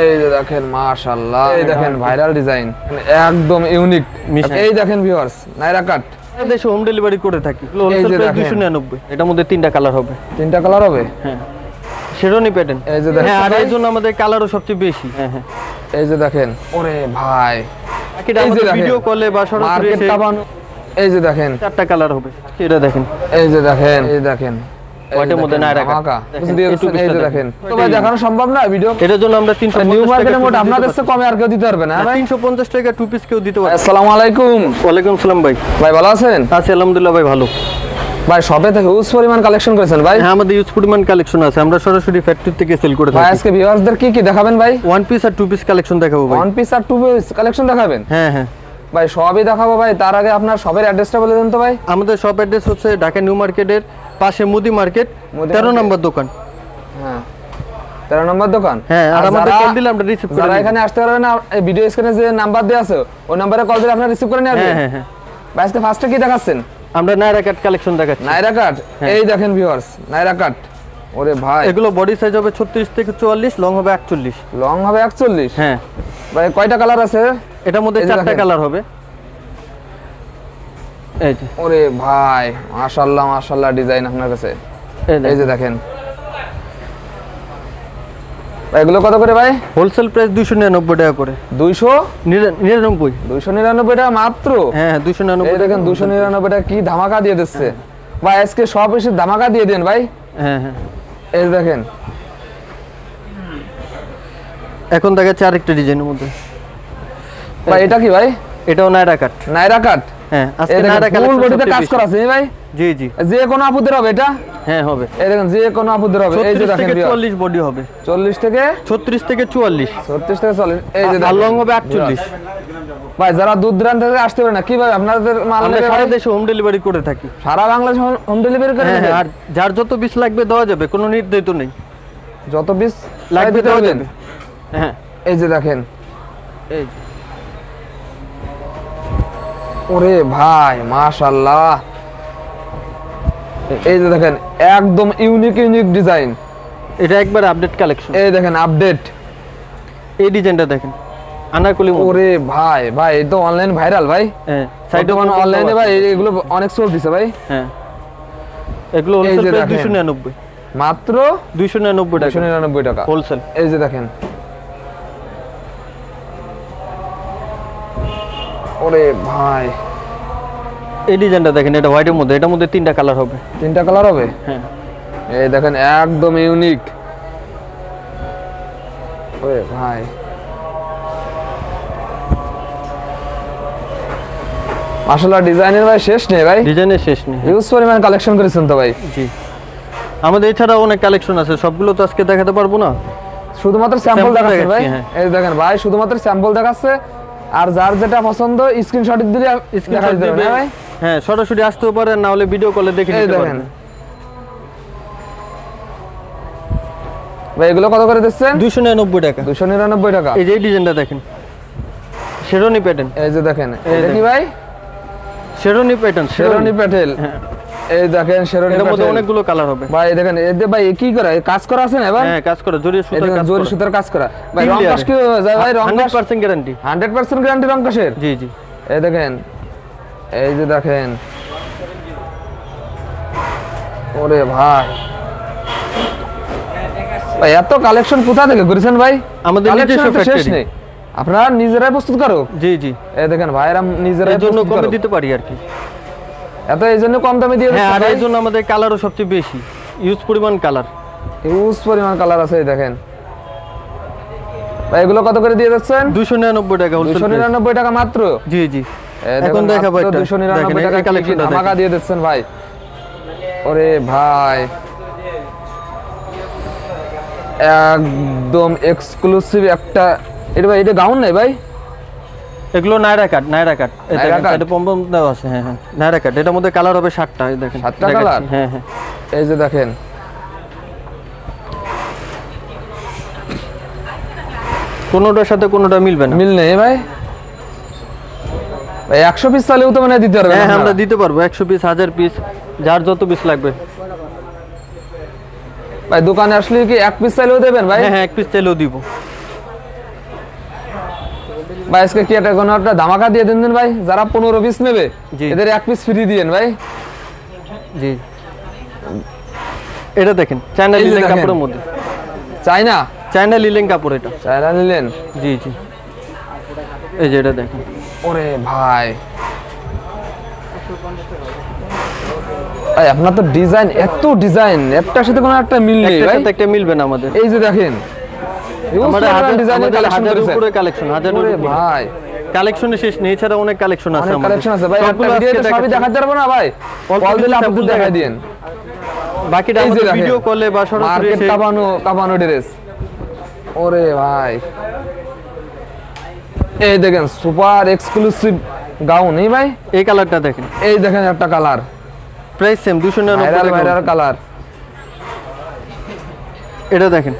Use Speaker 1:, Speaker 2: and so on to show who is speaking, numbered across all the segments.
Speaker 1: এই দেখেন মাশাআল্লাহ। এই দেখেন ভাইরাল ডিজাইন। একদম ইউনিক এই দেখেন ভিউয়ার্স নাইরা কাট
Speaker 2: দেশে হোম ডেলিভারি করে থাকি। দুশো নিরানব্বই। এটার মধ্যে তিনটা কালার হবে।
Speaker 1: তিনটা কালার হবে?
Speaker 2: হ্যাঁ। শেরনি প্যাটার্ন
Speaker 1: এই যে দেখেন।
Speaker 2: হ্যাঁ আর। এই জন্য আমাদের কালারও সবচেয়ে বেশি। হ্যাঁ হ্যাঁ।
Speaker 1: এই যে দেখেন। ওরে ভাই। এই যে
Speaker 2: ভিডিও কলে বা সরাসরি
Speaker 1: এই যে দেখেন।
Speaker 2: চারটা কালার হবে। এটা দেখেন।
Speaker 1: এই যে দেখেন। এই দেখেন।
Speaker 2: হোয়াইটের মধ্যে কাট।
Speaker 1: ধামাকা।
Speaker 2: দেখেন,
Speaker 1: সম্ভব না? ভিডিও
Speaker 2: এটার জন্য আমরা
Speaker 1: নিউ মার্কেটের মোট আপনাদের কমে আর কেউ দিতে পারবে না হ্যাঁ ভাই?
Speaker 2: তিনশো পঞ্চাশ টাকা টু পিস কেউ দিতে পারে
Speaker 1: আসসালামু আলাইকুম।
Speaker 2: ওয়ালাইকুম সালাম ভাই।
Speaker 1: ভাই ভালো আছেন?
Speaker 2: আছি আলহামদুলিল্লাহ ভাই ভালো।
Speaker 1: ভাই সবে থেকে হিউজ পরিমাণ কালেকশন করেছেন ভাই?
Speaker 2: হ্যাঁ আমাদের ইউজ পরিমাণ কালেকশন আছে। আমরা সরাসরি ফ্যাক্টরি থেকে সেল করে
Speaker 1: ভাই
Speaker 2: থাকি।
Speaker 1: আজকে ভিউয়ার্সদের কি কি দেখাবেন ভাই?
Speaker 2: ওয়ান পিস আর টু পিস কালেকশন দেখাবো ভাই।
Speaker 1: ওয়ান পিস আর টু পিস কালেকশন দেখাবেন?
Speaker 2: হ্যাঁ হ্যাঁ।
Speaker 1: ভাই সবই দেখাবো ভাই। তার আগে আপনার সবের অ্যাড্রেসটা বলে দেন তো ভাই।
Speaker 2: আমাদের শপ অ্যাড্রেস হচ্ছে ঢাকা নিউ মার্কেটের পাশে মুদি মার্কেট তেরো। নম্বর দোকান।
Speaker 1: হ্যাঁ। তেরো নম্বর দোকান?
Speaker 2: হ্যাঁ, আর আমাদের call দিলে আমরা receive করে
Speaker 1: যারা এখানে আসতে পারবে না এই ভিডিও স্ক্রিনে যে নাম্বার দেওয়া আছে ওই নাম্বারে কল দিলে আপনারা রিসিভ করে নিয়ে
Speaker 2: হ্যাঁ হ্যাঁ হ্যাঁ।
Speaker 1: ভাই আজকে ফার্স্টে কি দেখাচ্ছেন?
Speaker 2: আমরা নাইরা কাট কালেকশন দেখাচ্ছি।
Speaker 1: নাইরা কাট এই দেখেন ভিউয়ার্স নাইরা কাট ওরে ভাই।
Speaker 2: এগুলো বডি সাইজ হবে ছত্রিশ থেকে চুয়াল্লিশ লং হবে একচল্লিশ।
Speaker 1: লং হবে একচল্লিশ?
Speaker 2: হ্যাঁ।
Speaker 1: ভাই কয়টা কালার আছে?
Speaker 2: এটার মধ্যে চারটা কালার হবে। এই যে।
Speaker 1: ওরে ভাই মাশাল্লাহ মাশাল্লাহ ডিজাইন আপনার কাছে।
Speaker 2: এই
Speaker 1: যে দেখেন। এগুলো কত করে ভাই?
Speaker 2: হোলসেল প্রাইস দুশো নিরানব্বই টাকা করে।
Speaker 1: দুইশো?
Speaker 2: নিরা- নিরানব্বই।
Speaker 1: দুইশো নিরানব্বই টাকা মাত্র?
Speaker 2: হ্যাঁ দুশো
Speaker 1: এই
Speaker 2: নিরানব্বই
Speaker 1: দেখেন দুশো নিরানব্বই টাকা কি ধামাকা দিয়ে দিচ্ছে। ভাই আজকে সব এসে ধামাকা দিয়ে দেন ভাই।
Speaker 2: হ্যাঁ হ্যাঁ।
Speaker 1: এই দেখেন।
Speaker 2: এখন দেখাচ্ছে আরেকটা ডিজাইনের মধ্যে।
Speaker 1: ভাই এটা কি ভাই?
Speaker 2: এটাও নাইরা কাট
Speaker 1: নাইরা কাট
Speaker 2: হ্যাঁ আজকে নাইরা
Speaker 1: দেখেন ফুল বডিতে কাজ করা আছে ভাই?
Speaker 2: জি জি।
Speaker 1: যে কোনো আপুদের হবে এটা?
Speaker 2: হ্যাঁ হবে।
Speaker 1: এই দেখেন যে কোনো আপুদের হবে। এই যে দেখেন
Speaker 2: থেকে চুয়াল্লিশ বডি হবে।
Speaker 1: চল্লিশ থেকে?
Speaker 2: ছত্রিশ থেকে চুয়াল্লিশ।
Speaker 1: ছত্রিশ থেকে চল্লিশ। এই যে
Speaker 2: আর লং হবে আটচল্লিশ।
Speaker 1: ভাই যারা দূর দূরান্ত থেকে আসতে পারে না কি ভাই আপনাদের মাল
Speaker 2: আমরা সারা দেশে হোম ডেলিভারি করে থাকি।
Speaker 1: সারা বাংলাদেশ হোম ডেলিভারি করে
Speaker 2: হ্যাঁ
Speaker 1: দেবেন?
Speaker 2: হ্যাঁ, আর যার যত বিষ লাগবে দেওয়া যাবে কোনো নির্ধারিত নেই।
Speaker 1: যত পিস
Speaker 2: লাগবে দেওয়া যাবে? হ্যাঁ।
Speaker 1: এই যে দেখেন।
Speaker 2: এই
Speaker 1: ওরে ভাই মাশাল্লাহ এই যে দেখেন একদম ইউনিক ইউনিক ডিজাইন
Speaker 2: এটা একবার আপডেট কালেকশন
Speaker 1: এই দেখেন আপডেট
Speaker 2: এই ডিজাইনটা দেখেন আনারকলি
Speaker 1: ওরে ভাই ভাই এই তো অনলাইন ভাইরাল ভাই।
Speaker 2: হ্যাঁ
Speaker 1: সাইডে
Speaker 2: সাইডে
Speaker 1: অনলাইনে ভাই এগুলো অনেক চলতেছে ভাই।
Speaker 2: হ্যাঁ। এগুলো হোলসেল
Speaker 1: যে
Speaker 2: প্রাইস
Speaker 1: দেখেন।
Speaker 2: দুশো নিরানব্বই।
Speaker 1: মাত্র
Speaker 2: দুইশো নিরানব্বই
Speaker 1: দুশো
Speaker 2: টাকা
Speaker 1: নিরানব্বই টাকা।
Speaker 2: হোলসেল
Speaker 1: এই যে দেখেন ওরে ভাই।
Speaker 2: এই ডিজাইনটা দেখেন এটা হোয়াইটের মধ্যে এটার মধ্যে তিনটা কালার হবে।
Speaker 1: তিনটা কালার হবে?
Speaker 2: হ্যাঁ।
Speaker 1: এই দেখেন একদম ইউনিক ওরে ভাই। মাশাআল্লাহ ডিজাইনের ভাই শেষ নেই ভাই।
Speaker 2: ডিজাইনের শেষ নেই।
Speaker 1: ইউজ পরিমাণ কালেকশন করেছেন তো ভাই।
Speaker 2: জি। আমাদের এছাড়াও অনেক কালেকশন আছে সবগুলো তো আজকে দেখাতে পারব না?
Speaker 1: শুধুমাত্র স্যাম্পল দেখাচ্ছে ভাই।
Speaker 2: হ্যাঁ।
Speaker 1: এই দেখেন ভাই শুধুমাত্র স্যাম্পল দেখাচ্ছে। আর যার যেটা পছন্দ স্ক্রিনশট দিলে
Speaker 2: স্ক্রিনশট
Speaker 1: দিতে
Speaker 2: দিবে।
Speaker 1: ভাই
Speaker 2: হ্যাঁ সরাসরি আসতেও পারে না হলে ভিডিও কলে দেখে নিতে পারেন
Speaker 1: ভাই এগুলো কত করে দিচ্ছেন
Speaker 2: দুশো নিরানব্বই টাকা।
Speaker 1: দুশো নিরানব্বই টাকা।
Speaker 2: এই যে ডিজাইনটা দেখেন। শেরনি প্যাটার্ন
Speaker 1: এই যে দেখেন। এটা কি ভাই?
Speaker 2: শেরনি প্যাটার্ন
Speaker 1: শেরনি প্যাটেল
Speaker 2: হ্যাঁ।
Speaker 1: এই দেখেন শেরনি
Speaker 2: এটার মধ্যে অনেকগুলো কালার হবে।
Speaker 1: ভাই এই দেখেন এতে ভাই কি করে? কাজ করা আছে না ভাই
Speaker 2: হ্যাঁ কাজ করে সুতার কাজ
Speaker 1: জোর সুতার কাজ করা। ভাই রং কি যায়? ভাই রং
Speaker 2: হান্ড্রেড
Speaker 1: কাজ
Speaker 2: percent guarantee
Speaker 1: hundred percent guarantee রং কাশের
Speaker 2: জি জি।
Speaker 1: এই দেখেন এই যে দেখেন। ওরে ভাই। ভাই এত কালেকশন কোথা থেকে করেছেন ভাই?
Speaker 2: আমাদের নিজস্ব
Speaker 1: নেই। আপনারা নিজেরাই প্রস্তুত করো।
Speaker 2: জি জি।
Speaker 1: এই দেখেন ভাইরা নিজেরাই
Speaker 2: জন্য কমে দিতে পারি আর কি।
Speaker 1: এত এই জন্য কম দামে দিয়ে
Speaker 2: হ্যাঁ আর এর জন্য আমাদের কালারও সবচেয়ে বেশি। ইউজ পরিমাণ কালার।
Speaker 1: হিউজ পরিমাণ কালার আছে এই দেখেন। ভাই এগুলো কত করে দিয়ে যাচ্ছেন?
Speaker 2: দুশো নিরানব্বই টাকা হোলসেল
Speaker 1: দুশো নিরানব্বই টাকা মাত্র?
Speaker 2: জি জি। এখন দেখাবো একটা।
Speaker 1: 299
Speaker 2: দেখেন,
Speaker 1: টাকা কি কি
Speaker 2: কালেকশনটা
Speaker 1: ধামাকা দিয়ে দিচ্ছেন ভাই। ওরে ভাই। একদম এক্সক্লুসিভ একটা এটা ভাই এটা গাউন নাই ভাই?
Speaker 2: এগুলো নাইরা কাট নাইরা কাট? এটা পম্পম দেওয়া আছে হ্যাঁ হ্যাঁ। নাইরা কাট এটার মধ্যে কালার হবে সাতটা এই দেখেন।
Speaker 1: সাতটা
Speaker 2: দেখাচ্ছি।
Speaker 1: colour?
Speaker 2: হ্যাঁ হ্যাঁ।
Speaker 1: এই যে দেখেন।
Speaker 2: কোনোটার সাথে কোনোটা মিলবে না।
Speaker 1: মিল নেই ভাই? ভাই একশো পিস চালেও তো মানে দিতে পারবে
Speaker 2: হ্যাঁ হ্যাঁ, আমরা দিতে পারব একশো পিস হাজার পিস যার যত পিস লাগবে।
Speaker 1: ভাই দোকানে আসলে কি এক পিস চাইলেও দেবেন ভাই?
Speaker 2: হ্যাঁ হ্যাঁ এক পিস চাইলেও দিব।
Speaker 1: ভাই আজকে কি একটা কোনো একটা ধামাকা দিয়ে দেন দেন ভাই? যারা পনেরো পিস নেবে এদের এক পিস ফ্রি দিয়েন ভাই।
Speaker 2: জি। এটা দেখেন চায়না লিলেন কাপড়ের মধ্যে।
Speaker 1: চাই না
Speaker 2: চায়না লিলেন কাপড় এটা।
Speaker 1: চায়না নিলেন
Speaker 2: জি জি। এই যে এটা দেখেন।
Speaker 1: ওরে ভাই। ভাই আপনার তো ডিজাইন এত ডিজাইন একটার সাথে কোনো একটা মিল নেই ভাই।
Speaker 2: একটা মিলবে না আমাদের।
Speaker 1: এই যে দেখেন।
Speaker 2: আমাদের হাজার-
Speaker 1: ডিজাইনের কালেকশন
Speaker 2: উপরে কালেকশন হাজারের
Speaker 1: ভাই।
Speaker 2: কালেকশনে শেষ নেই এছাড়া অনেক কালেকশন আছে আমাদের।
Speaker 1: কালেকশন আছে। ভাই একটা ভিডিওতে সবই দেখাতে পারব না ভাই? কল দিলে
Speaker 2: sample
Speaker 1: দেখাই
Speaker 2: দেখাচ্ছি। বাকিটা
Speaker 1: এই
Speaker 2: আমাদের
Speaker 1: দেখেন।
Speaker 2: ভিডিও কলে বা সরাসরি
Speaker 1: মার্কেট
Speaker 2: এসে-
Speaker 1: কাঁপানো কাঁপানো ড্রেস ওরে ভাই। এই দেখেন সুপার এক্সক্লুসিভ গাউন এই ভাই?
Speaker 2: এই কালারটা দেখেন।
Speaker 1: এই দেখেন একটা কালার
Speaker 2: প্রাইস সেম দুশো টাকা।
Speaker 1: কালার
Speaker 2: এটা দেখেন।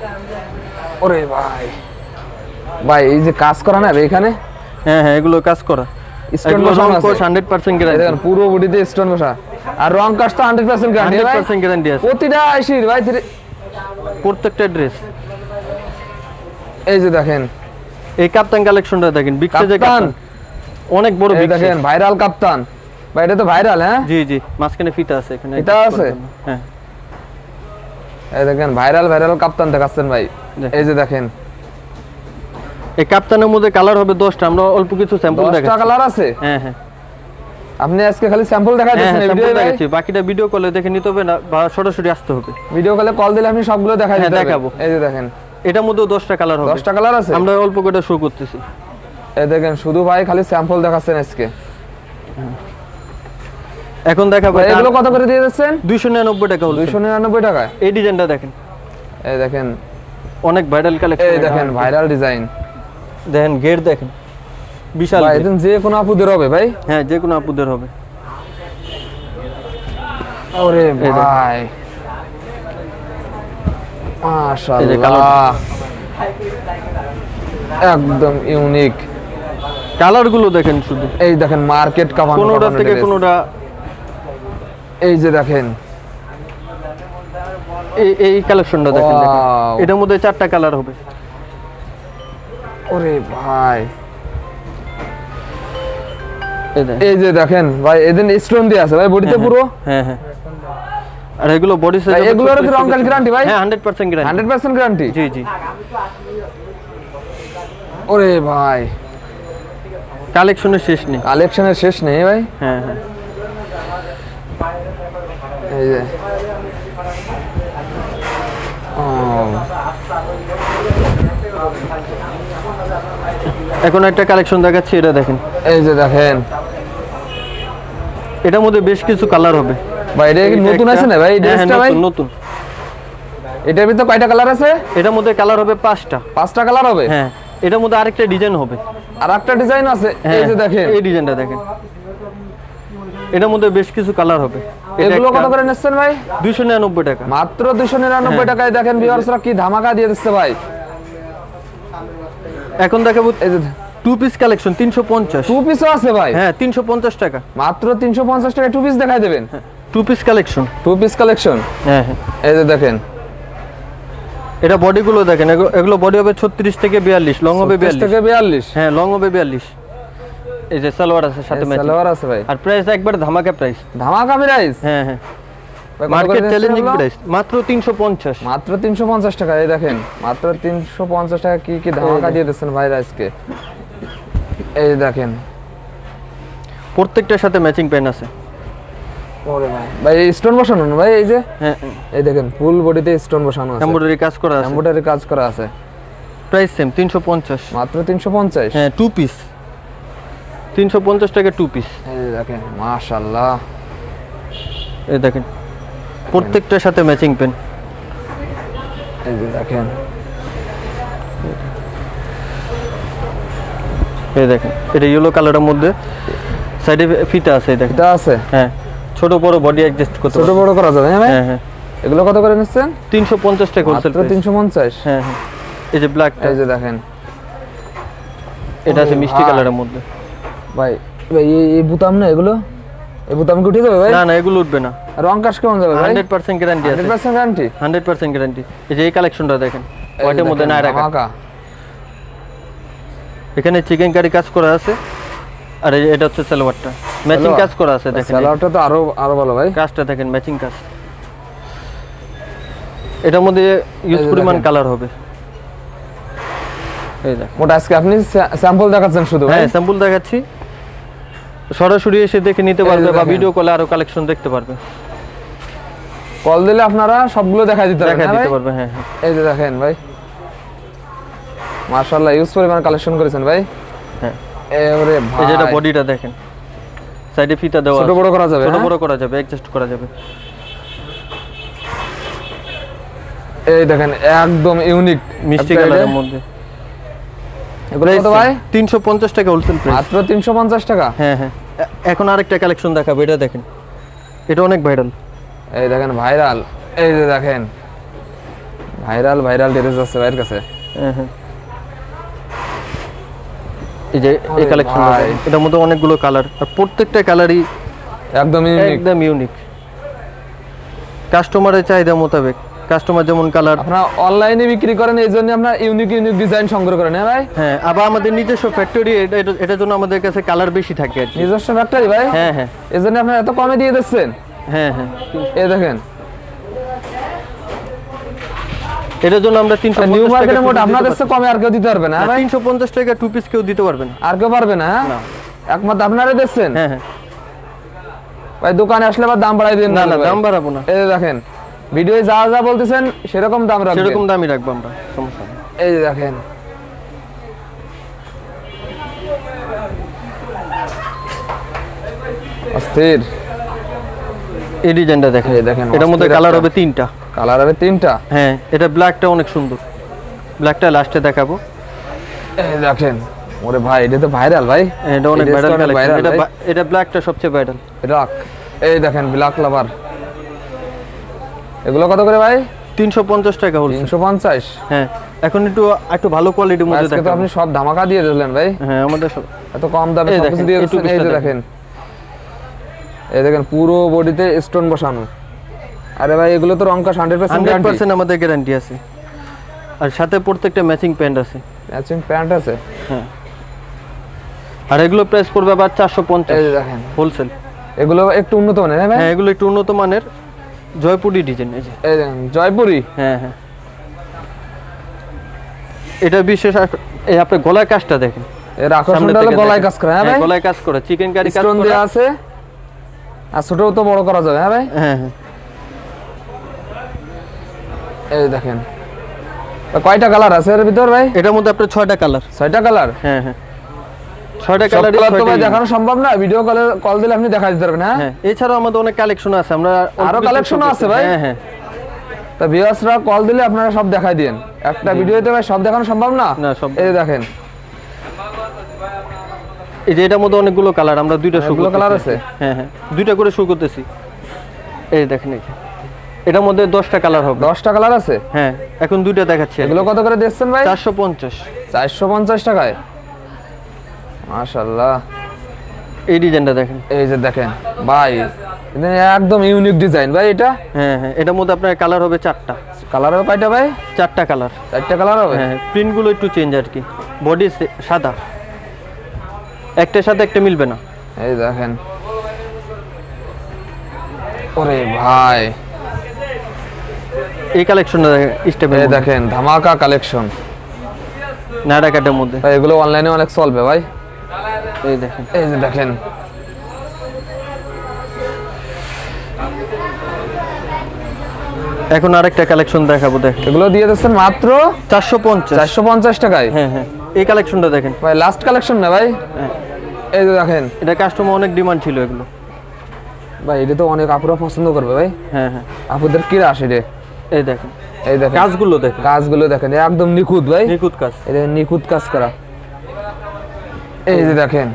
Speaker 1: ওরে ভাই। ভাই এই যে কাজ করা না এখানে?
Speaker 2: হ্যাঁ হ্যাঁ এগুলো কাজ করা।
Speaker 1: স্টোন বসানো আছে।
Speaker 2: গ্যারান্টি
Speaker 1: দেখেন পুরো বডিতে স্টোন বসা। আর রং কাজ তো হান্ড্রেড পার্সেন্ট গ্যারান্টি
Speaker 2: হান্ড্রেড
Speaker 1: ভাই
Speaker 2: পার্সেন্ট গ্যারান্টি আছে।
Speaker 1: প্রতিটা আইসির ভাই
Speaker 2: প্রত্যেকটা ড্রেস
Speaker 1: এই যে দেখেন।
Speaker 2: এই কাপ্তান কালেকশনটা দেখেন বিগ সাইজের
Speaker 1: কাপ্তান।
Speaker 2: কাপ্তান অনেক বড় বিগ
Speaker 1: দেখেন ভাইরাল কাপ্তান ভাই এটা তো ভাইরাল হ্যাঁ?
Speaker 2: জি জি মাঝখানে ফিতা আছে এখানে
Speaker 1: ফিতা আছে?
Speaker 2: হ্যাঁ।
Speaker 1: এই দেখেন ভাইরাল ভাইরাল কাপ্তান দেখাচ্ছেন ভাই। এই যে দেখেন।
Speaker 2: এই কাপ্তানের মধ্যে কালার হবে দশটা আমরা অল্প কিছু স্যাম্পল
Speaker 1: কালার আছে?
Speaker 2: হ্যাঁ হ্যাঁ।
Speaker 1: আপনি আজকে খালি স্যাম্পল
Speaker 2: হ্যাঁ
Speaker 1: দিচ্ছেন ভিডিও
Speaker 2: দেখাচ্ছি। বাকিটা ভিডিও কলে দেখে নিতে হবে না বা সরাসরি আসতে হবে।
Speaker 1: ভিডিও কলে কল দিলে আপনি সবগুলো দেখাই
Speaker 2: হ্যাঁ,
Speaker 1: দিতে
Speaker 2: দেখাবো।
Speaker 1: এই যে দেখেন।
Speaker 2: এটার মধ্যেও দশটা কালার হবে।
Speaker 1: দশটা কালার আছে?
Speaker 2: আমরা অল্প করে শো করতেছি।
Speaker 1: এই দেখেন শুধু ভাই খালি স্যাম্পল দেখাচ্ছেন আজকে।
Speaker 2: এখন দেখাবো
Speaker 1: ভাই এগুলো কত করে দিয়ে
Speaker 2: দুইশো নিরানব্বই টাকা হলো
Speaker 1: দুইশো নিরানব্বই টাকায়
Speaker 2: এই ডিজাইনটা দেখেন।
Speaker 1: এই দেখেন।
Speaker 2: অনেক ভাইরাল কালেকশন
Speaker 1: এই দেখেন ভাইরাল ডিজাইন
Speaker 2: দেখেন গেট দেখেন। বিশাল
Speaker 1: ভাই
Speaker 2: গেট।
Speaker 1: যে কোনো আপুদের হবে ভাই।
Speaker 2: হ্যাঁ যে কোনো আপুদের হবে।
Speaker 1: ওরে ভাই। মাশাআল্লাহ। একদম ইউনিক
Speaker 2: কালারগুলো দেখেন শুধু।
Speaker 1: এই দেখেন মার্কেট কাভানো
Speaker 2: কোনোটা থেকে। কোনোটা
Speaker 1: এই যে দেখেন।
Speaker 2: এই এই কালেকশনটা দেখেন। এটার মধ্যে চারটা কালার হবে।
Speaker 1: ওরে ভাই।
Speaker 2: এই
Speaker 1: যে দেখেন ভাই এদিন স্টোন দিয়ে আছে। ভাই বডিতে পুরো?
Speaker 2: হ্যাঁ হ্যাঁ আর এগুলো বডি সাইজ
Speaker 1: কি রং guarantee ভাই?
Speaker 2: হ্যাঁ 100% গ্যারান্টি
Speaker 1: হান্ড্রেড পার্সেন্ট গ্যারান্টি
Speaker 2: জি জি।
Speaker 1: ওরে ভাই।
Speaker 2: কালেকশনের শেষ নেই।
Speaker 1: কালেকশনের শেষ নেই ভাই?
Speaker 2: হ্যাঁ হ্যাঁ।
Speaker 1: এই যে।
Speaker 2: এখন একটা কালেকশন দেখাচ্ছি এটা দেখেন।
Speaker 1: এই যে দেখেন।
Speaker 2: এটার মধ্যে বেশ কিছু কালার হবে।
Speaker 1: ভাই এটা নতুন আছে না ভাই
Speaker 2: হ্যাঁ, হ্যাঁ,
Speaker 1: ড্রেসটা ভাই?
Speaker 2: নতুন নতুন।
Speaker 1: এটার ভিতরে কয়টা কালার আছে?
Speaker 2: এটার মধ্যে কালার হবে পাঁচটা।
Speaker 1: পাঁচটা কালার হবে?
Speaker 2: হ্যাঁ এটার মধ্যে আরেকটা ডিজাইন হবে।
Speaker 1: আর একটা ডিজাইন আছে। এই
Speaker 2: হ্যাঁ,
Speaker 1: যে দেখেন।
Speaker 2: এই ডিজাইনটা দেখেন। এটার মধ্যে বেশ কিছু কালার হবে।
Speaker 1: এগুলো কত করে নিচ্ছেন ভাই?
Speaker 2: দুইশো নিরানব্বই টাকা।
Speaker 1: মাত্র দুশো নিরানব্বই
Speaker 2: হ্যাঁ।
Speaker 1: টাকায় দেখেন ভিউয়ার্সরা কি ধামাকা দিয়ে দিচ্ছে ভাই।
Speaker 2: এখন দেখাবো
Speaker 1: এই যে
Speaker 2: টু পিস কালেকশন তিনশো পঞ্চাশ।
Speaker 1: টু পিসও আছে ভাই।
Speaker 2: হ্যাঁ তিনশো পঞ্চাশ টাকা।
Speaker 1: মাত্র তিনশো পঞ্চাশ টাকায় টু পিস দেখাই দেবেন?
Speaker 2: Two piece collection
Speaker 1: two piece collection
Speaker 2: হ্যাঁ হ্যাঁ।
Speaker 1: এই যে দেখেন।
Speaker 2: এটা বডিগুলো দেখেন এগু- এগুলো বডি হবে ছত্রিশ থেকে বিয়াল্লিশ লং হবে
Speaker 1: 36
Speaker 2: বিয়াল্লিশ
Speaker 1: থেকে বিয়াল্লিশ।
Speaker 2: হ্যাঁ লং হবে বিয়াল্লিশ। এই যে সালোয়ার আছে সাথে ম্যাচিং
Speaker 1: সালোয়ার আছে ভাই।
Speaker 2: আর প্রাইস একবার ধামাকা প্রাইস
Speaker 1: ধামাকা প্রাইস
Speaker 2: হ্যাঁ হ্যাঁ। মার্কেট চ্যালেঞ্জিং প্রাইস মাত্র তিনশো পঞ্চাশ।
Speaker 1: মাত্র তিনশো পঞ্চাশ টাকা এই দেখেন। মাত্র তিনশো পঞ্চাশ টাকা কি কি ধামাকা দিয়ে দিচ্ছেন ভাই আজকে? এই দেখেন।
Speaker 2: প্রত্যেকটার সাথে ম্যাচিং পেন আছে।
Speaker 1: ভাই। স্টোন বসানো ভাই এই যে?
Speaker 2: হ্যাঁ
Speaker 1: এই দেখেন ফুল বডিতে স্টোন বসানো আছে।
Speaker 2: এমব্রয়ডারি কাজ করা আছে।
Speaker 1: এমব্রয়ডারি কাজ করা আছে।
Speaker 2: প্রাইস সেম তিনশো পঞ্চাশ।
Speaker 1: মাত্র তিনশো পঞ্চাশ।
Speaker 2: হ্যাঁ টু পিস তিনশো পঞ্চাশ টাকা টু পিস
Speaker 1: এই দেখেন মাশাল্লাহ
Speaker 2: এই দেখেন প্রত্যেকটার সাথে ম্যাচিং পেন
Speaker 1: এই যে দেখেন।
Speaker 2: এই দেখেন এটা ইয়েলো কালারের মধ্যে। সাইডে ফিতা আছে এই দেখেন।
Speaker 1: এটা আছে?
Speaker 2: হ্যাঁ ছোট বড় বডি অ্যাডজাস্ট করতে
Speaker 1: ছোট বড় করা যাবে হ্যাঁ
Speaker 2: হ্যাঁ হ্যাঁ।
Speaker 1: এগুলো কত করে নিচ্ছেন?
Speaker 2: তিনশো পঞ্চাশ টাকা হোলসেল
Speaker 1: মাত্র তিনশো পঞ্চাশ?
Speaker 2: হ্যাঁ হ্যাঁ। এই যে ব্ল্যাকটা
Speaker 1: এই যে দেখেন।
Speaker 2: এটা আছে মিষ্টি কালারের মধ্যে।
Speaker 1: ভাই ভাই এই এই বুতাম না এগুলো? এই বুতাম কি উঠে যাবে ভাই?
Speaker 2: না না এগুলো উঠবে না।
Speaker 1: রং কাজ কেমন যাবে ভাই?
Speaker 2: হান্ড্রেড পার্সেন্ট গ্যারান্টি আছে।
Speaker 1: Hundred percent guarantee
Speaker 2: hundred percent guarantee এই যে এই কালেকশনটা দেখেন হোয়াইটের মধ্যে না রাখা। এখানে চিকেন কারি কাজ করা আছে আর এটা হচ্ছে সালোয়ারটা। ম্যাচিং কাজ করা আছে দেখেন।
Speaker 1: স্যালাডটা তো আরও আরও ভালো ভাই।
Speaker 2: কাজটা দেখেন ম্যাচিং কাজ। এটার মধ্যে ইউজ পরিমাণ কালার হবে। এই দেখ
Speaker 1: মোটা আজকে আপনি স্যাম্পল দেখাচ্ছেন শুধু
Speaker 2: হ্যাঁ স্যাম্পল দেখাচ্ছি। সরাসরি এসে দেখে নিতে পারবে বা ভিডিও কলে আরও কালেকশন দেখতে পারবে।
Speaker 1: কল দিলে আপনারা সবগুলো দেখাই দিতে
Speaker 2: দেখা দিতে
Speaker 1: হ্যাঁ
Speaker 2: পারবে হ্যাঁ হ্যাঁ।
Speaker 1: এই যে দেখেন ভাই। মাশাআল্লাহ ইউজ পরিমাণ কালেকশন করেছেন ভাই।
Speaker 2: হ্যাঁ।
Speaker 1: এবারে
Speaker 2: এই
Speaker 1: ভাই।
Speaker 2: যেটা বডিটা দেখেন। সাইডে ফিতা দেওয়া
Speaker 1: ছোট বড় করা যাবে
Speaker 2: ছোট
Speaker 1: হ্যাঁ?
Speaker 2: বড় করা যাবে অ্যাডজাস্ট করা যাবে।
Speaker 1: এই দেখেন একদম ইউনিক
Speaker 2: মিষ্টি কালারের মধ্যে।
Speaker 1: এগুলো কত ভাই?
Speaker 2: তিনশো পঞ্চাশ টাকা হোলসেল প্রাইস
Speaker 1: মাত্র 350 টাকা?
Speaker 2: হ্যাঁ হ্যাঁ। এখন আরেকটা কালেকশন দেখাবো এটা দেখেন। এটা অনেক ভাইরাল
Speaker 1: এই দেখেন ভাইরাল এই যে দেখেন। ভাইরাল ভাইরাল ড্রেস আছে ভাইয়ের কাছে।
Speaker 2: হ্যাঁ হ্যাঁ। এই যে এই কালেকশন এটার মধ্যে অনেকগুলো কালার আর প্রত্যেকটা কালারই
Speaker 1: একদম ইউনিক
Speaker 2: একদম ইউনিক কাস্টমারের চাহিদা মোতাবেক। কাস্টমার যেমন কালার
Speaker 1: আপনারা অনলাইনে বিক্রি করেন এই জন্য আপনারা ইউনিক ইউনিক ডিজাইন সংগ্রহ করেন হ্যাঁ ভাই?
Speaker 2: হ্যাঁ আবার আমাদের নিজস্ব ফ্যাক্টরি এটা এটা- এটার জন্য আমাদের কাছে কালার বেশি থাকে
Speaker 1: নিজস্ব ফ্যাক্টরি ভাই?
Speaker 2: হ্যাঁ হ্যাঁ।
Speaker 1: এই জন্য আপনারা এত কমে দিয়ে দিচ্ছেন?
Speaker 2: হ্যাঁ হ্যাঁ।
Speaker 1: এই দেখেন।
Speaker 2: এটার জন্য আমরা
Speaker 1: নিউ মার্কেটের মোট আপনাদের চেয়ে কমে আর কেউ দিতে পারবে না হ্যাঁ ভাই?
Speaker 2: তিনশো পঞ্চাশ টাকা টু পিস কেউ দিতে পারবে না।
Speaker 1: আর কেউ পারবে না হ্যাঁ? একমাত্র আপনারাই দিচ্ছেন?
Speaker 2: হ্যাঁ হ্যাঁ।
Speaker 1: ভাই দোকানে আসলে আবার দাম বাড়াই দিন
Speaker 2: না না দাম বাড়াবো না।
Speaker 1: এই দেখেন ভিডিও যা যা বলতেছেন সেরকম দাম রাখবেন।
Speaker 2: সেরকম দামই রাখব আমরা সমস্যা
Speaker 1: এই যে দেখেন। অস্থির।
Speaker 2: এই ডিজাইনটা দেখেন।
Speaker 1: এই দেখেন,
Speaker 2: এটার মধ্যে কালার হবে তিনটা।
Speaker 1: কালার হবে তিনটা?
Speaker 2: হ্যাঁ এটা ব্ল্যাকটা অনেক সুন্দর। ব্ল্যাকটা লাস্টে দেখাবো।
Speaker 1: এই দেখেন ওরে ভাই এটা তো ভাইরাল ভাই।
Speaker 2: এটা অনেক ভাইরাল এটা এটা ব্ল্যাকটা সবচেয়ে ভাইরাল
Speaker 1: রাখ এই দেখেন ব্ল্যাক লাভার এগুলো কত করে ভাই?
Speaker 2: তিনশো পঞ্চাশ টাকা হোলসেল
Speaker 1: তিনশো পঞ্চাশ?
Speaker 2: হ্যাঁ এখন একটু একটু ভালো কোয়ালিটির মধ্যে
Speaker 1: আজকে তো আপনি সব ধামাকা দিয়ে দিলেন ভাই।
Speaker 2: হ্যাঁ আমাদের সব
Speaker 1: এত কম দামে সব কিছু দিয়ে দিচ্ছেন এই যে দেখেন। এই দেখেন পুরো বডিতে স্টোন বসানো। আরে ভাই এগুলো তো হান্ড্রেড গ্যারান্টি
Speaker 2: পার্সেন্ট আমাদের গ্যারান্টি আছে। আর সাথে প্রত্যেকটা ম্যাচিং প্যান্ট আছে।
Speaker 1: ম্যাচিং প্যান্ট আছে?
Speaker 2: হ্যাঁ। আর এগুলো প্রাইস পড়বে আবার চারশো পঞ্চাশ
Speaker 1: এই দেখেন।
Speaker 2: হোলসেল
Speaker 1: এগুলো একটু উন্নত মানের হ্যাঁ
Speaker 2: হ্যাঁ এগুলো একটু উন্নত মানের। জয়পুরি ডিজাইন এই যে।
Speaker 1: এই দেখেন জয়পুরি?
Speaker 2: হ্যাঁ হ্যাঁ। এটা বিশেষ এই আপনার গলায় কাজটা দেখেন।
Speaker 1: এর আকর্ষণটা হলো গলায় কাজ করে হ্যাঁ
Speaker 2: হ্যাঁ,
Speaker 1: ভাই?
Speaker 2: গলায় কাজ করা চিকেন কারি। কাজ
Speaker 1: আছে। আর ছোটও তো বড় করা যাবে হ্যাঁ ভাই?
Speaker 2: হ্যাঁ হ্যাঁ।
Speaker 1: এই দেখেন। কয়টা কালার আছে এর ভিতর ভাই?
Speaker 2: এটার মধ্যে আপনার ছয়টা কালার
Speaker 1: ছয়টা কালার
Speaker 2: হ্যাঁ হ্যাঁ। ছয়টা
Speaker 1: সব
Speaker 2: কালার
Speaker 1: কালার তো দেখানো সম্ভব না? ভিডিও কলে কল দিলে আপনি দেখা দিতে পারবেন হ্যাঁ?
Speaker 2: হ্যাঁ। এছাড়াও আমাদের অনেক কালেকশন আছে আমরা
Speaker 1: আরও
Speaker 2: কিছু
Speaker 1: আছে ভাই?
Speaker 2: হ্যাঁ হ্যাঁ।
Speaker 1: তা ভিউয়ার্সরা কল দিলে আপনারা সব দেখাই দিন একটা ভিডিওতে ভাই সব দেখানো সম্ভব না?
Speaker 2: না, সব
Speaker 1: এই দেখেন।
Speaker 2: এই যে এটার মধ্যে অনেকগুলো কালার আমরা দুইটা শো
Speaker 1: অনেকগুলো colour আছে?
Speaker 2: হ্যাঁ হ্যাঁ। দুইটা করে শো করতেছি। এই দেখেন এই এটার মধ্যে দশটা কালার হবে।
Speaker 1: দশটা কালার আছে?
Speaker 2: হ্যাঁ এখন দুইটা দেখাচ্ছি।
Speaker 1: এগুলো কত করে দিচ্ছেন ভাই?
Speaker 2: চারশো পঞ্চাশ।
Speaker 1: চারশো পঞ্চাশ টাকায়? মাশাল্লাহ
Speaker 2: এই ডিজাইনটা দেখেন।
Speaker 1: এই যে দেখেন ভাই একদম ইউনিক ডিজাইন ভাই এটা?
Speaker 2: হ্যাঁ হ্যাঁ এটার মধ্যে আপনার কালার হবে চারটা।
Speaker 1: কালার হবে কয়টা ভাই?
Speaker 2: চারটা কালার
Speaker 1: চারটা কালার হবে?
Speaker 2: হ্যাঁ প্রিন্টগুলো একটু চেঞ্জ আর কি। বডি সাদা। একটার সাথে একটা মিলবে না।
Speaker 1: এই দেখেন। ওরে ভাই।
Speaker 2: এই কালেকশনটা স্টেপের
Speaker 1: এই দেখেন ধামাকা কালেকশন
Speaker 2: নায়রা কাটের মধ্যে।
Speaker 1: ভাই এগুলো অনলাইনে অনেক চলবে ভাই।
Speaker 2: এই দেখেন।
Speaker 1: এই যে দেখেন।
Speaker 2: এখন আরেকটা কালেকশন দেখাবো দেখেন।
Speaker 1: এগুলো দিয়ে দিচ্ছেন মাত্র
Speaker 2: চারশো পঞ্চাশ।
Speaker 1: চারশো পঞ্চাশ টাকায়?
Speaker 2: হ্যাঁ হ্যাঁ। এই কালেকশনটা দেখেন।
Speaker 1: ভাই লাস্ট কালেকশন না ভাই?
Speaker 2: হ্যাঁ।
Speaker 1: এই যে দেখেন।
Speaker 2: এটা কাস্টমার অনেক ডিমান্ড ছিল এগুলো।
Speaker 1: ভাই এটা তো অনেক আপুরা পছন্দ করবে ভাই।
Speaker 2: হ্যাঁ হ্যাঁ।
Speaker 1: আপুদের কি আসে রে
Speaker 2: এই দেখেন।
Speaker 1: এই দেখেন।
Speaker 2: কাজগুলো দেখেন।
Speaker 1: কাজগুলো দেখেন একদম নিখুঁত ভাই।
Speaker 2: নিখুঁত কাজ।
Speaker 1: দেখেন নিখুঁত কাজ করা। এই যে দেখেন।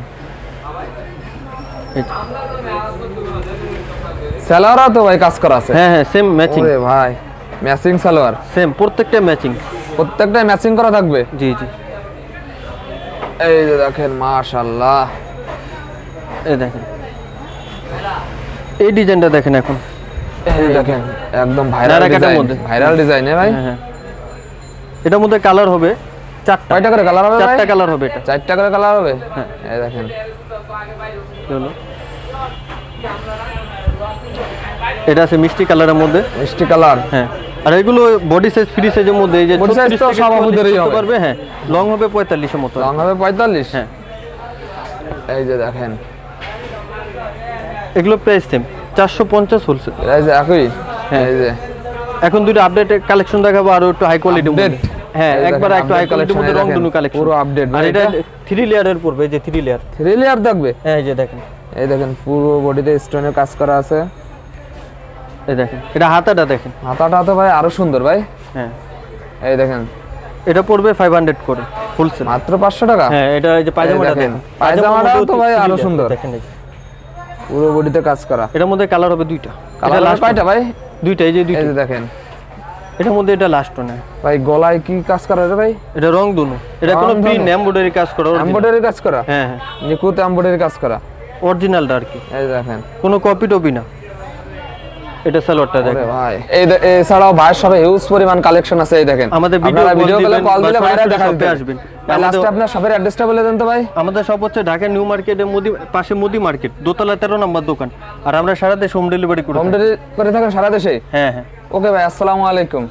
Speaker 1: সালোয়ারও তো ভাই কাজ করা আছে।
Speaker 2: হ্যাঁ হ্যাঁ সেম ম্যাচিং
Speaker 1: ওরে ভাই ম্যাচিং সালোয়ার।
Speaker 2: সেম প্রত্যেকটা ম্যাচিং
Speaker 1: প্রত্যেকটাই ম্যাচিং করা থাকবে?
Speaker 2: জি জি।
Speaker 1: এই যে দেখেন মাশাআল্লাহ।
Speaker 2: এই দেখেন। এই ডিজাইনটা দেখেন এখন।
Speaker 1: এই দেখেন একদম ভাইরাল ডিজাইন ভাইরাল ডিজাইন ভাই?
Speaker 2: হ্যাঁ হ্যাঁ। এটার মধ্যে কালার হবে। চারটা।
Speaker 1: কয়টা করে কালার হবে
Speaker 2: চারটা কালার হবে এটা।
Speaker 1: চারটা করে কালার হবে?
Speaker 2: হ্যাঁ।
Speaker 1: এই দেখেন।
Speaker 2: এটা আছে মিষ্টি কালারের মধ্যে।
Speaker 1: মিষ্টি কালার।
Speaker 2: হ্যাঁ। আর এগুলো বডি সাইজ ফ্রি সাইজের মধ্যে এই যে
Speaker 1: size
Speaker 2: 36
Speaker 1: তো
Speaker 2: থেকে
Speaker 1: সব আমাদেরই হবে।
Speaker 2: পারবে হ্যাঁ। লং হবে পঁয়তাল্লিশের মতো।
Speaker 1: রং হবে পঁয়তাল্লিশ?
Speaker 2: হ্যাঁ।
Speaker 1: এই যে দেখেন।
Speaker 2: এগুলো প্রাইস সেম চারশো পঞ্চাশ হোলসেল
Speaker 1: এই যে একই?
Speaker 2: হ্যাঁ।
Speaker 1: এই যে।
Speaker 2: এখন দুটো আপডেট কালেকশন দেখাবো আর একটু হাই
Speaker 1: কোয়ালিটি?
Speaker 2: হ্যাঁ একবার একটু
Speaker 1: update
Speaker 2: কোয়ালিটির মধ্যে রংধনু কালেকশন
Speaker 1: পুরো update,
Speaker 2: আর
Speaker 1: মানে
Speaker 2: এটা
Speaker 1: এটা-
Speaker 2: থ্রি লেয়ারের পড়বে যে থ্রি লেয়ার
Speaker 1: থ্রি লেয়ার থাকবে?
Speaker 2: হ্যাঁ এই যে দেখেন।
Speaker 1: এই দেখেন পুরো বডিতে স্টোনের কাজ করা আছে।
Speaker 2: এই দেখেন এটা হাতাটা দেখেন।
Speaker 1: হাতাটা তো ভাই আরও সুন্দর ভাই।
Speaker 2: হ্যাঁ।
Speaker 1: এই দেখেন।
Speaker 2: এটা পড়বে ফাইভ হান্ড্রেড করে হোলসেল
Speaker 1: মাত্র পাঁচশো টাকা?
Speaker 2: হ্যাঁ এটা এই যে পায়জামাটা
Speaker 1: দেখেন,
Speaker 2: পায়জামার
Speaker 1: তো ভাই
Speaker 2: আরও
Speaker 1: সুন্দর।
Speaker 2: দেখেন
Speaker 1: পুরো বডিতে কাজ করা।
Speaker 2: এটার মধ্যে কালার হবে দুইটা।
Speaker 1: কালার
Speaker 2: লাস্ট
Speaker 1: কয়টা ভাই?
Speaker 2: দুইটা এই যে দুইটা।
Speaker 1: দেখেন।
Speaker 2: এটার মধ্যে এটা লাস্ট ওনে
Speaker 1: ভাই গলায় কি কাজ করা রে ভাই?
Speaker 2: এটা রং দুনো। এটা কোনো
Speaker 1: প্রি
Speaker 2: প্রিন্ট এমব্রয়ডারি কাজ করা।
Speaker 1: এমব্রয়ডারি কাজ করা?
Speaker 2: হ্যাঁ হ্যাঁ।
Speaker 1: নিখুঁত এমব্রয়ডারি কাজ করা?
Speaker 2: অরিজিনালটা আর কি।
Speaker 1: এই দেখেন।
Speaker 2: কোনো কপি টপি না। এটা সালোয়ারটা দেখেন।
Speaker 1: ভাই। এই এছাড়াও সবে হিউজ পরিমাণ কালেকশন আছে এই দেখেন।
Speaker 2: আমাদের ভিডিও
Speaker 1: ভিডিও কলে কল দিলে ভাইরা দেখা
Speaker 2: আসবেন।
Speaker 1: লাস্টে আপনার শপের অ্যাড্রেসটা বলে দেন তো ভাই।
Speaker 2: আমাদের সব হচ্ছে ঢাকা নিউ মার্কেটে মুদি পাশে মুদি মার্কেট দোতলা তেরো নম্বর দোকান। আর আমরা সারা দেশে হোম ডেলিভারি করি
Speaker 1: হোম ডেলিভারি করে থাকেন সারা দেশে?
Speaker 2: হ্যাঁ হ্যাঁ।
Speaker 1: ওকে ভাই আসসালামু আলাইকুম।